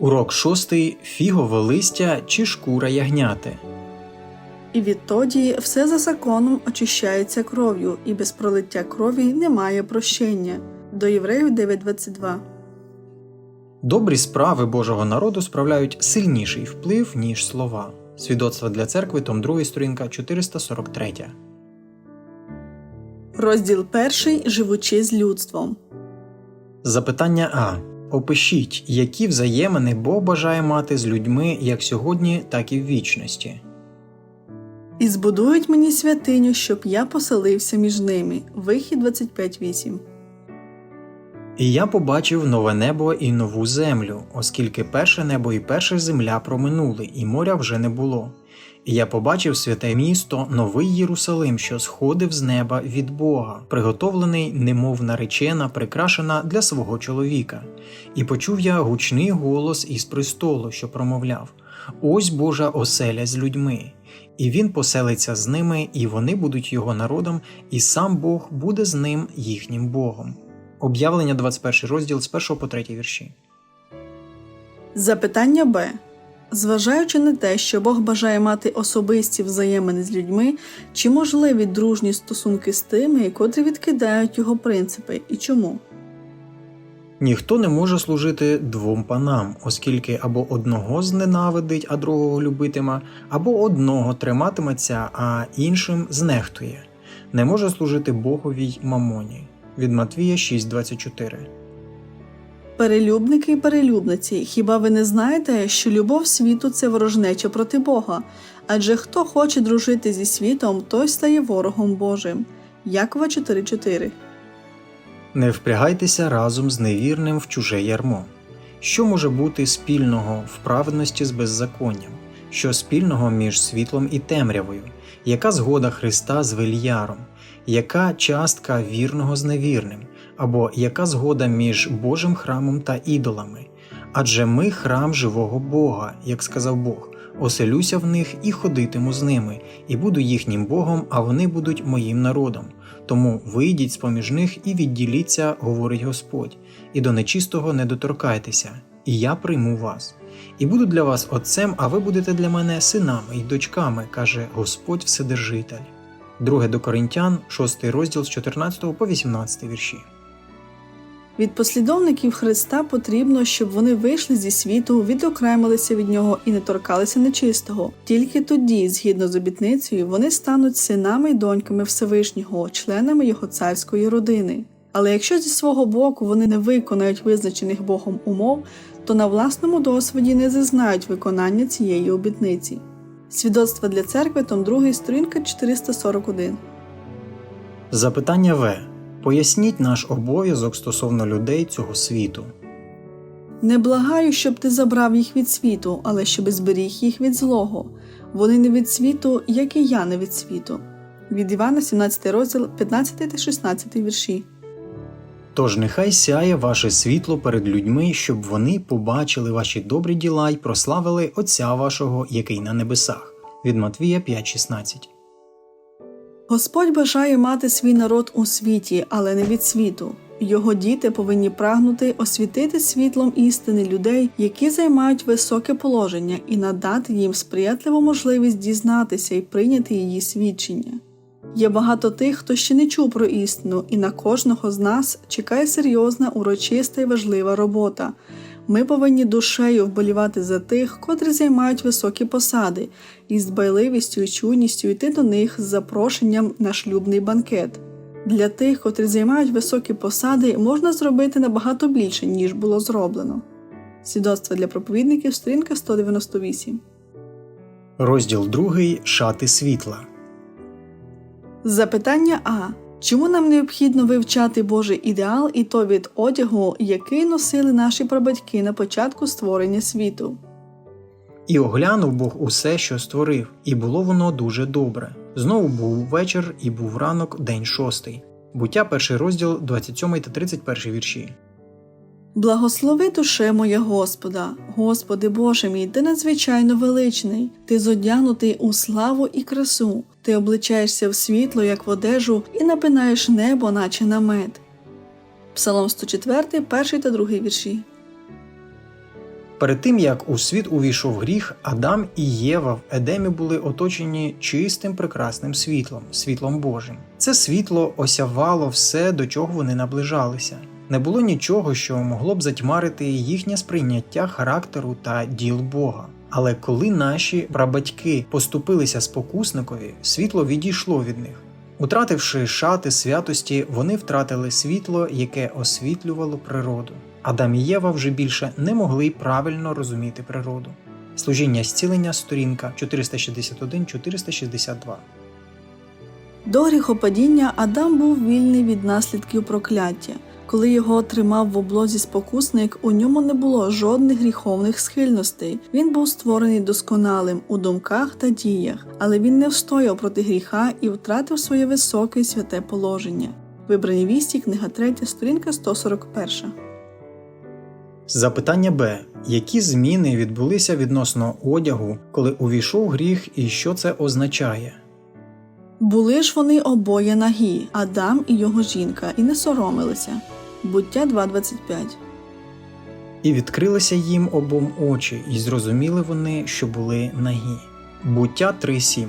Урок шостий фігове листя чи шкура ягняти. І відтоді все за законом очищається кров'ю, і без пролиття крові немає прощення. До Євреїв 9.22 Добрі справи Божого народу справляють сильніший вплив, ніж слова. Свідоцтво для церкви, том 2, сторінка 443. Розділ перший Живучи з людством. Запитання А. Опишіть, які взаємини Бог бажає мати з людьми як сьогодні, так і в вічності. І збудують мені святиню, щоб я поселився між ними. Вихід 25.8 І я побачив нове небо і нову землю, оскільки перше небо і перша земля проминули, і моря вже не було. Я побачив святе місто, новий Єрусалим, що сходив з неба від Бога, приготовлений, немов наречена, прикрашена для свого чоловіка. І почув я гучний голос із престолу, що промовляв: Ось Божа оселя з людьми, і він поселиться з ними, і вони будуть його народом, і сам Бог буде з ним їхнім Богом. Об'явлення 21 розділ з 1 по 3 вірші. Запитання Б. Зважаючи на те, що Бог бажає мати особисті взаємини з людьми, чи можливі дружні стосунки з тими, котрі відкидають його принципи, і чому? Ніхто не може служити двом панам, оскільки або одного зненавидить, а другого любитиме, або одного триматиметься, а іншим знехтує. Не може служити Богові й мамоні. Від Матвія 6.24 Перелюбники і перелюбниці, хіба ви не знаєте, що любов світу це ворожнеча проти Бога? Адже хто хоче дружити зі світом, той стає ворогом Божим. Якова 4.4 Не впрягайтеся разом з невірним в чуже ярмо. Що може бути спільного в праведності з беззаконням? Що спільного між світлом і темрявою? Яка згода Христа з Вельяром? Яка частка вірного з невірним? Або яка згода між Божим храмом та ідолами? Адже ми храм живого Бога, як сказав Бог, оселюся в них і ходитиму з ними, і буду їхнім Богом, а вони будуть моїм народом. Тому вийдіть з поміж них і відділіться, говорить Господь, і до нечистого не доторкайтеся, і я прийму вас. І буду для вас отцем, а ви будете для мене синами й дочками, каже Господь Вседержитель. Друге до Коринтян, 6 розділ з 14 по 18 вірші. Від послідовників Христа потрібно, щоб вони вийшли зі світу, відокремилися від нього і не торкалися нечистого. Тільки тоді, згідно з обітницею, вони стануть синами й доньками Всевишнього, членами його царської родини. Але якщо зі свого боку вони не виконають визначених Богом умов, то на власному досвіді не зазнають виконання цієї обітниці. Свідоцтво для церкви, том 2, сторінка 441. Запитання В. Поясніть наш обов'язок стосовно людей цього світу. Не благаю, щоб ти забрав їх від світу, але щоб зберіг їх від злого. Вони не від світу, як і я не від світу. Від Івана, 17 розділ, 15 та 16 вірші. Тож нехай сяє ваше світло перед людьми, щоб вони побачили ваші добрі діла й прославили Отця вашого, який на небесах. Від Матвія 5.16 Господь бажає мати свій народ у світі, але не від світу. Його діти повинні прагнути освітити світлом істини людей, які займають високе положення, і надати їм сприятливу можливість дізнатися і прийняти її свідчення. Є багато тих, хто ще не чув про істину, і на кожного з нас чекає серйозна, урочиста і важлива робота. Ми повинні душею вболівати за тих, котрі займають високі посади, і з дбайливістю і чуйністю йти до них з запрошенням на шлюбний банкет. Для тих, котрі займають високі посади, можна зробити набагато більше, ніж було зроблено. Свідоцтво для проповідників, сторінка 198. Розділ 2. Шати світла. Запитання А. Чому нам необхідно вивчати Божий ідеал і то від одягу, який носили наші прабатьки на початку створення світу? І оглянув Бог усе, що створив, і було воно дуже добре. Знову був вечір, і був ранок, день шостий. Буття перший розділ, 27 та 31 вірші. Благослови душе моя Господа, Господи Боже мій, ти надзвичайно величний, ти зодягнутий у славу і красу, ти обличаєшся в світло, як в одежу, і напинаєш небо, наче намет. Псалом 104, перший та другий вірші. Перед тим як у світ увійшов гріх, Адам і Єва в Едемі були оточені чистим прекрасним світлом, світлом Божим. Це світло осявало все, до чого вони наближалися. Не було нічого, що могло б затьмарити їхнє сприйняття характеру та діл Бога. Але коли наші прабатьки поступилися спокусникові, світло відійшло від них. Утративши шати святості, вони втратили світло, яке освітлювало природу. Адам і Єва вже більше не могли правильно розуміти природу. Служіння зцілення, сторінка 461-462. До гріхопадіння Адам був вільний від наслідків прокляття. Коли його тримав в облозі спокусник, у ньому не було жодних гріховних схильностей. Він був створений досконалим у думках та діях, але він не встояв проти гріха і втратив своє високе і святе положення. Вибрані вісті, книга 3, сторінка 141. Запитання Б. Які зміни відбулися відносно одягу, коли увійшов гріх, і що це означає? Були ж вони обоє нагі, Адам і його жінка, і не соромилися. Буття 2.25 І відкрилися їм обом очі, і зрозуміли вони, що були нагі. Буття 3.7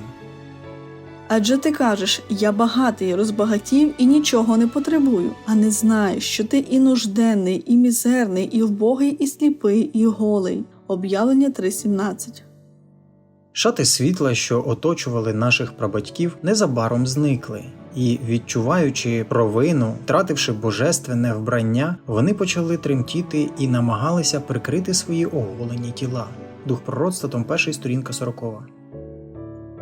Адже ти кажеш, я багатий, розбагатів і нічого не потребую, а не знаєш, що ти і нужденний, і мізерний, і вбогий, і сліпий, і голий. Об'явлення 3.17 Шати світла, що оточували наших прабатьків, незабаром зникли, і, відчуваючи провину, втративши божественне вбрання, вони почали тремтіти і намагалися прикрити свої оголені тіла. Дух пророцтва, том 1, сторінка 40.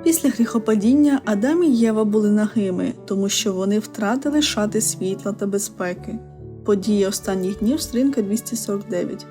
Після гріхопадіння Адам і Єва були нагими, тому що вони втратили шати світла та безпеки. Події останніх днів, сторінка 249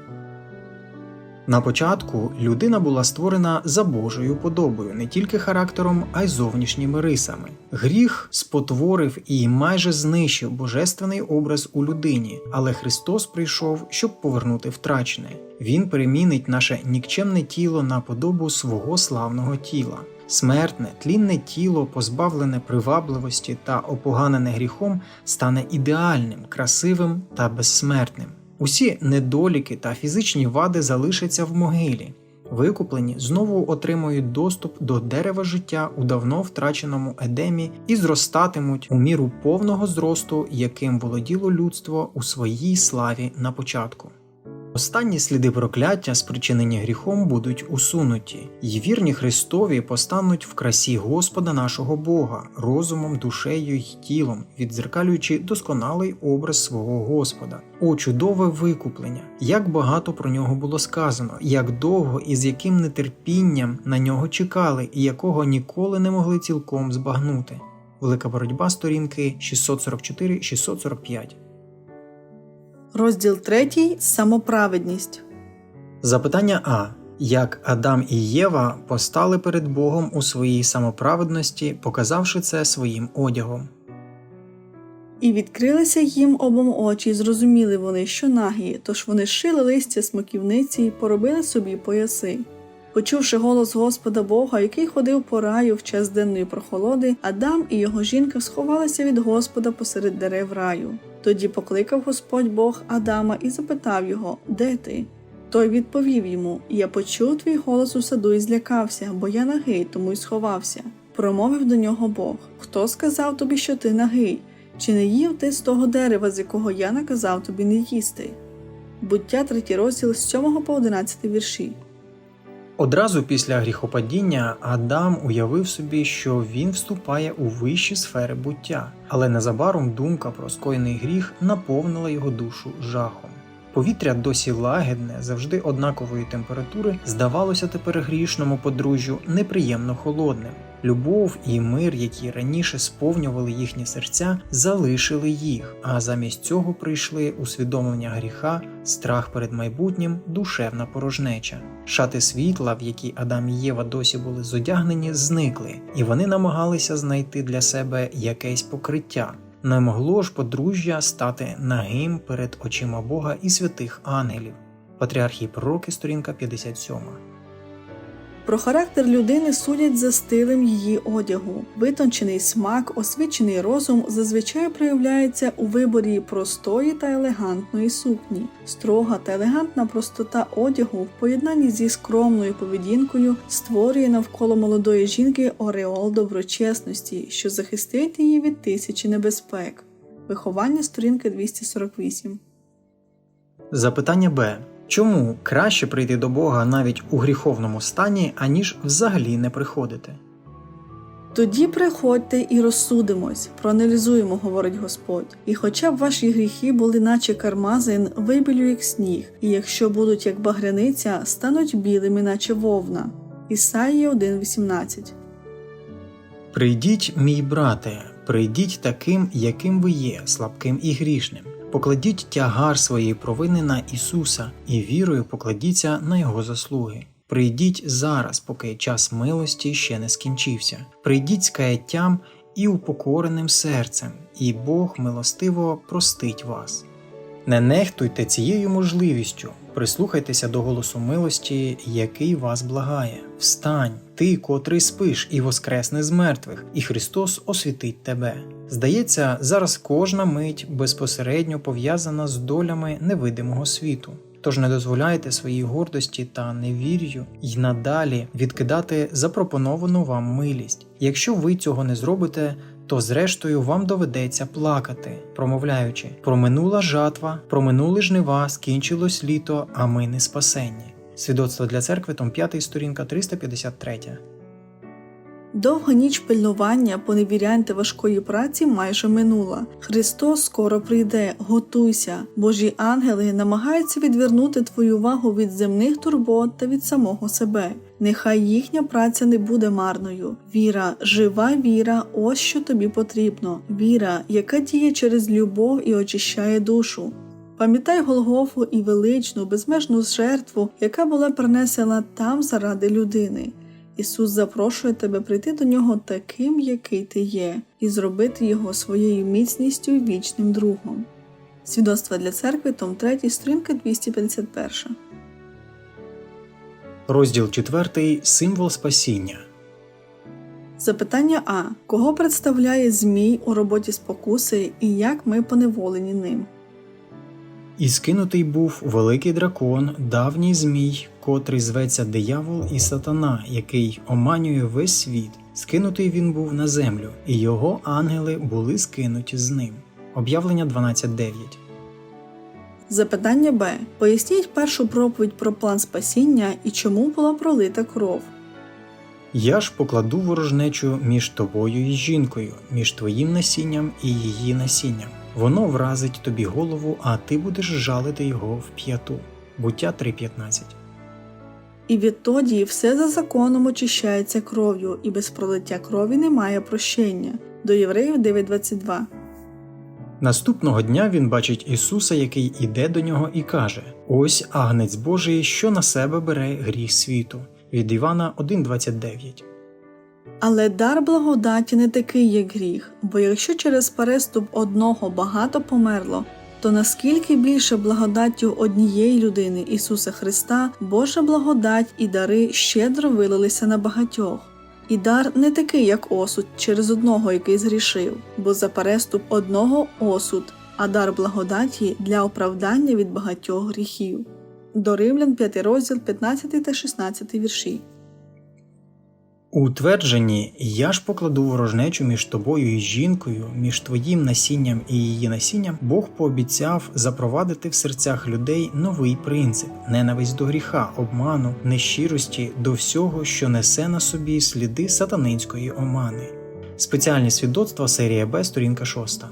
На початку людина була створена за Божою подобою не тільки характером, а й зовнішніми рисами. Гріх спотворив і майже знищив божественний образ у людині, але Христос прийшов, щоб повернути втрачене. Він перемінить наше нікчемне тіло на подобу свого славного тіла. Смертне, тлінне тіло, позбавлене привабливості та опоганене гріхом, стане ідеальним, красивим та безсмертним. Усі недоліки та фізичні вади залишаться в могилі. Викуплені знову отримують доступ до дерева життя у давно втраченому едемі і зростатимуть у міру повного зросту, яким володіло людство у своїй славі на початку. Останні сліди прокляття, спричинені гріхом, будуть усунуті, й вірні Христові постануть в красі Господа нашого Бога, розумом, душею й тілом, віддзеркалюючи досконалий образ свого Господа. О, чудове викуплення! Як багато про нього було сказано, як довго і з яким нетерпінням на нього чекали, і якого ніколи не могли цілком збагнути. Велика боротьба сторінки 644-645. Розділ 3. Самоправедність. Запитання А. Як Адам і Єва постали перед Богом у своїй самоправедності, показавши це своїм одягом? І відкрилися їм обом очі, і зрозуміли вони, що нагі, тож вони шили листя смоківниці і поробили собі пояси. Почувши голос Господа Бога, який ходив по раю в час денної прохолоди, Адам і його жінка сховалися від Господа посеред дерев раю. Тоді покликав Господь Бог Адама і запитав його, де ти? Той відповів йому: Я почув твій голос у саду і злякався, бо я нагий, тому й сховався. Промовив до нього Бог: Хто сказав тобі, що ти нагий? Чи не їв ти з того дерева, з якого я наказав тобі не їсти? Буття 3 розділ з 7 по 11 вірші. Одразу після гріхопадіння Адам уявив собі, що він вступає у вищі сфери буття, але незабаром думка про скоєний гріх наповнила його душу жахом. Повітря досі лагідне, завжди однакової температури, здавалося тепер грішному подружжю неприємно холодним. Любов і мир, які раніше сповнювали їхні серця, залишили їх, а замість цього прийшли усвідомлення гріха, страх перед майбутнім, душевна порожнеча. Шати світла, в які Адам і Єва досі були зодягнені, зникли, і вони намагалися знайти для себе якесь покриття. Не могло ж подружжя стати нагим перед очима Бога і святих ангелів. Патріархії пророки, сторінка 57. Про характер людини судять за стилем її одягу. Витончений смак, освічений розум зазвичай проявляється у виборі простої та елегантної сукні. Строга та елегантна простота одягу в поєднанні зі скромною поведінкою створює навколо молодої жінки ореол доброчесності, що захистить її від тисячі небезпек. Виховання сторінки 248. Запитання Б. Чому краще прийти до Бога навіть у гріховному стані, аніж взагалі не приходити? Тоді приходьте і розсудимось, проаналізуємо, говорить Господь. І хоча б ваші гріхи були, наче кармазин, вибілю як сніг, і якщо будуть як багряниця, стануть білими, наче вовна. Ісаїя 1.18 Прийдіть, мій брате, прийдіть таким, яким ви є, слабким і грішним. Покладіть тягар своєї провини на Ісуса і вірою покладіться на Його заслуги. Прийдіть зараз, поки час милості ще не скінчився. Прийдіть з каяттям і упокореним серцем, і Бог милостиво простить вас. Не нехтуйте цією можливістю, прислухайтеся до голосу милості, який вас благає. Встань, ти, котрий спиш, і воскресне з мертвих, і Христос освітить тебе. Здається, зараз кожна мить безпосередньо пов'язана з долями невидимого світу. Тож не дозволяйте своїй гордості та невір'ю й надалі відкидати запропоновану вам милість. Якщо ви цього не зробите, то зрештою вам доведеться плакати, промовляючи: проминула жатва, проминули жнива, скінчилось літо, а ми не спасенні. Свідоцтво для церкви, том 5, сторінка 353. Довга ніч пильнування, поневірянь та важкої праці майже минула. Христос скоро прийде, готуйся. Божі ангели намагаються відвернути твою увагу від земних турбот та від самого себе. Нехай їхня праця не буде марною. Віра, жива віра, ось що тобі потрібно. Віра, яка діє через любов і очищає душу. Пам'ятай Голгофу і величну, безмежну жертву, яка була принесена там заради людини. Ісус запрошує тебе прийти до нього таким, який ти є, і зробити його своєю міцністю вічним другом. Свідоцтво для церкви, том 3, сторінка 251. Розділ 4. Символ спасіння. Запитання А. Кого представляє Змій у роботі спокуси і як ми поневолені ним? І скинутий був великий дракон, давній змій, котрий зветься диявол і сатана, який оманює весь світ. Скинутий він був на землю, і його ангели були скинуті з ним. Об'явлення 12.9. Запитання Б. Поясніть першу проповідь про план спасіння і чому була пролита кров. Я ж покладу ворожнечу між тобою і жінкою, між твоїм насінням і її насінням. Воно вразить тобі голову, а ти будеш жалити його в п'яту. Буття 3.15. І відтоді все за законом очищається кров'ю, і без пролиття крові немає прощення. До Євреїв 9.22 Наступного дня він бачить Ісуса, який іде до нього і каже: Ось агнець Божий, що на себе бере гріх світу. Від Івана 1.29. Але дар благодаті не такий, як гріх, бо якщо через переступ одного багато померло, то наскільки більше благодаттю однієї людини Ісуса Христа, Божа благодать і дари щедро вилилися на багатьох. І дар не такий, як осуд через одного, який згрішив, бо за переступ одного осуд, а дар благодаті для оправдання від багатьох гріхів. До Римлян 5 розділ 15 та 16 вірші. У твердженні Я ж покладу ворожнечу між тобою і жінкою, між твоїм насінням і її насінням, Бог пообіцяв запровадити в серцях людей новий принцип ненависть до гріха, обману, нещирості до всього, що несе на собі сліди сатанинської омани. Спеціальні свідоцтва серія Б, сторінка 6.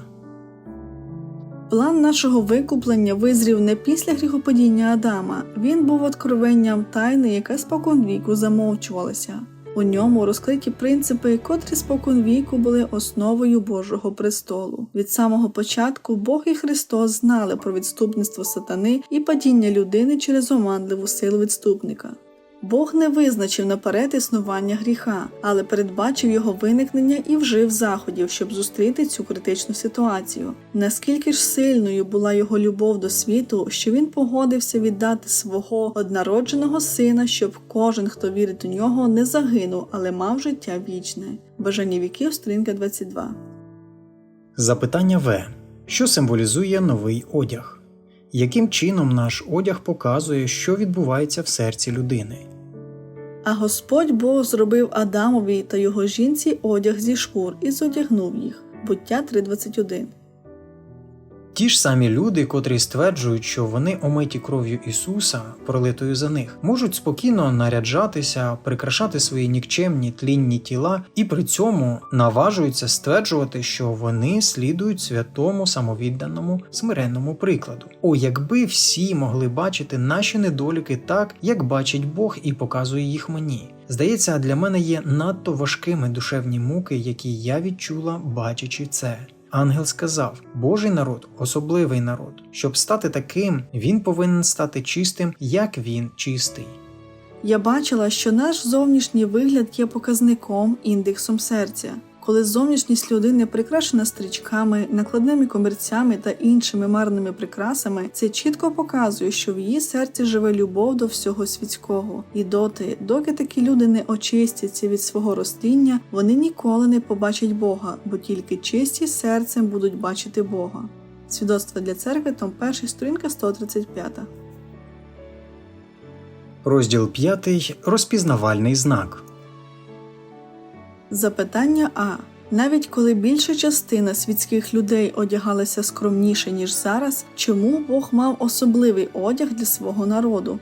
План нашого викуплення визрів не після гріхопадіння Адама. Він був откровенням тайни, яка споконвіку замовчувалася. У ньому розкриті принципи, котрі споконвіку були основою Божого престолу. Від самого початку Бог і Христос знали про відступництво сатани і падіння людини через оманливу силу відступника. Бог не визначив наперед існування гріха, але передбачив його виникнення і вжив заходів, щоб зустріти цю критичну ситуацію. Наскільки ж сильною була його любов до світу, що він погодився віддати свого однародженого сина, щоб кожен, хто вірить у нього, не загинув, але мав життя вічне. Бажання віків, сторінка 22. Запитання В. Що символізує новий одяг? Яким чином наш одяг показує, що відбувається в серці людини? А Господь Бог зробив Адамові та його жінці одяг зі шкур і зодягнув їх. Буття 3.21. Ті ж самі люди, котрі стверджують, що вони омиті кров'ю Ісуса, пролитою за них, можуть спокійно наряджатися, прикрашати свої нікчемні тлінні тіла і при цьому наважуються стверджувати, що вони слідують святому самовідданому смиренному прикладу. О, якби всі могли бачити наші недоліки так, як бачить Бог і показує їх мені. Здається, для мене є надто важкими душевні муки, які я відчула, бачачи це. Ангел сказав: Божий народ особливий народ. Щоб стати таким, він повинен стати чистим, як він чистий. Я бачила, що наш зовнішній вигляд є показником індексом серця. Коли зовнішність людини прикрашена стрічками, накладними комірцями та іншими марними прикрасами, це чітко показує, що в її серці живе любов до всього світського. І доти, доки такі люди не очистяться від свого розтління, вони ніколи не побачать Бога, бо тільки чисті серцем будуть бачити Бога. Свідоцтво для церкви, том 1, сторінка 135. Розділ 5. Розпізнавальний знак. Запитання А. Навіть коли більша частина світських людей одягалася скромніше, ніж зараз, чому Бог мав особливий одяг для свого народу?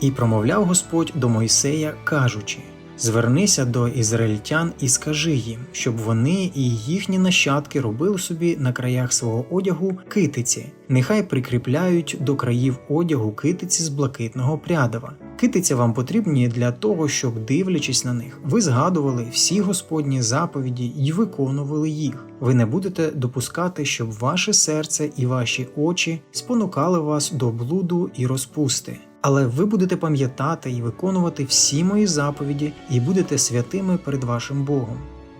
І промовляв Господь до Мойсея, кажучи: Звернися до ізраїльтян і скажи їм, щоб вони і їхні нащадки робили собі на краях свого одягу китиці, нехай прикріпляють до країв одягу китиці з блакитного прядова. Китиця вам потрібні для того, щоб, дивлячись на них, ви згадували всі Господні заповіді і виконували їх. Ви не будете допускати, щоб ваше серце і ваші очі спонукали вас до блуду і розпусти. Але ви будете пам'ятати і виконувати всі мої заповіді, і будете святими перед вашим Богом.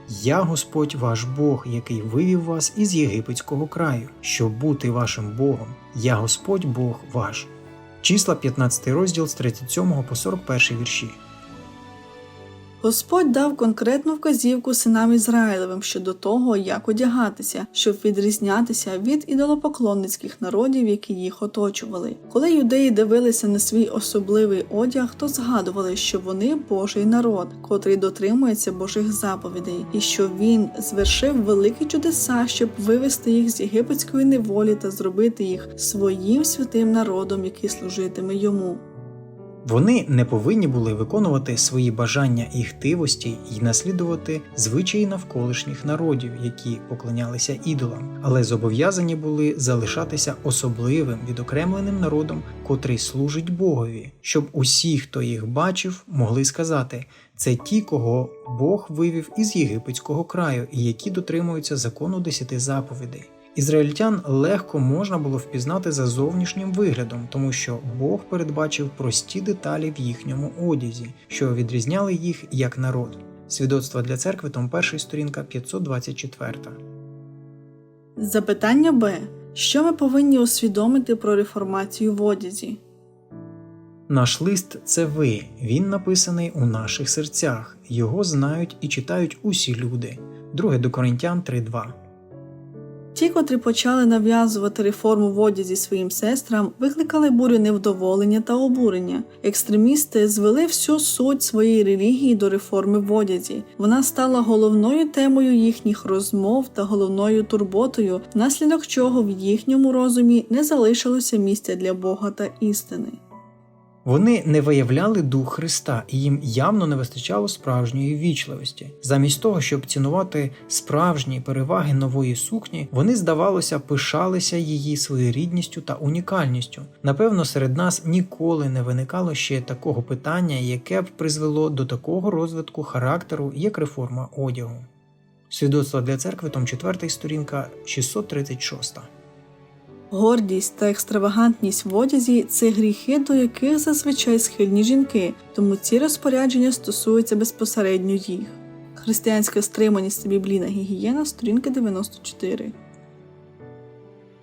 Я Господь ваш Бог, який вивів вас із єгипетського краю, щоб бути вашим Богом. Я Господь Бог ваш. Числа 15 розділ з 37 по 41 вірші. Господь дав конкретну вказівку синам Ізраїлевим щодо того, як одягатися, щоб відрізнятися від ідолопоклонницьких народів, які їх оточували. Коли юдеї дивилися на свій особливий одяг, то згадували, що вони Божий народ, котрий дотримується Божих заповідей, і що він звершив великі чудеса, щоб вивести їх з єгипетської неволі та зробити їх своїм святим народом, який служитиме йому. Вони не повинні були виконувати свої бажання і хтивості і наслідувати звичаї навколишніх народів, які поклонялися ідолам, але зобов'язані були залишатися особливим відокремленим народом, котрий служить Богові, щоб усі, хто їх бачив, могли сказати: це ті, кого Бог вивів із єгипетського краю, і які дотримуються закону десяти заповідей. Ізраїльтян легко можна було впізнати за зовнішнім виглядом, тому що Бог передбачив прості деталі в їхньому одязі, що відрізняли їх як народ. Свідоцтво для церкви, том 1, сторінка 524. Запитання Б. Що ми повинні усвідомити про реформацію в одязі? Наш лист це ви. Він написаний у наших серцях. Його знають і читають усі люди. 2 до Коринтян 3.2. Ті, котрі почали нав'язувати реформу в одязі своїм сестрам, викликали бурю невдоволення та обурення. Екстремісти звели всю суть своєї релігії до реформи в одязі. Вона стала головною темою їхніх розмов та головною турботою, внаслідок чого в їхньому розумі не залишилося місця для Бога та істини. Вони не виявляли дух Христа, і їм явно не вистачало справжньої вічливості. Замість того, щоб цінувати справжні переваги нової сукні, вони, здавалося, пишалися її своєрідністю та унікальністю. Напевно, серед нас ніколи не виникало ще такого питання, яке б призвело до такого розвитку характеру, як реформа одягу. Свідоцтво для церкви, том 4 сторінка 636. Гордість та екстравагантність в одязі це гріхи, до яких зазвичай схильні жінки, тому ці розпорядження стосуються безпосередньо їх. Християнська стриманість та біблійна гігієна, сторінка 94.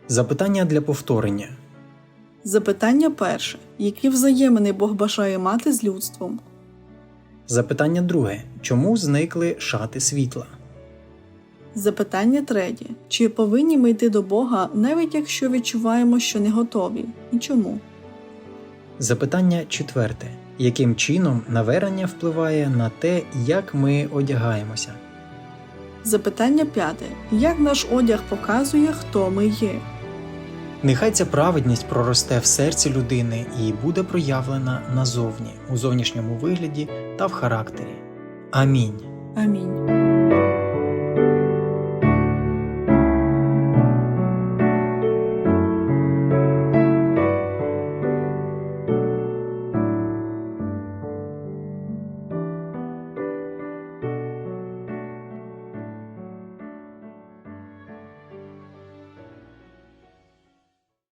Запитання для повторення. Запитання перше: які взаємини Бог бажає мати з людством? Запитання друге. Чому зникли шати світла? Запитання третє: чи повинні ми йти до Бога, навіть якщо відчуваємо, що не готові? І чому? Запитання четверте. Яким чином навернення впливає на те, як ми одягаємося? Запитання п'яте: як наш одяг показує, хто ми є? Нехай ця праведність проросте в серці людини і буде проявлена назовні, у зовнішньому вигляді та в характері. Амінь. Амінь.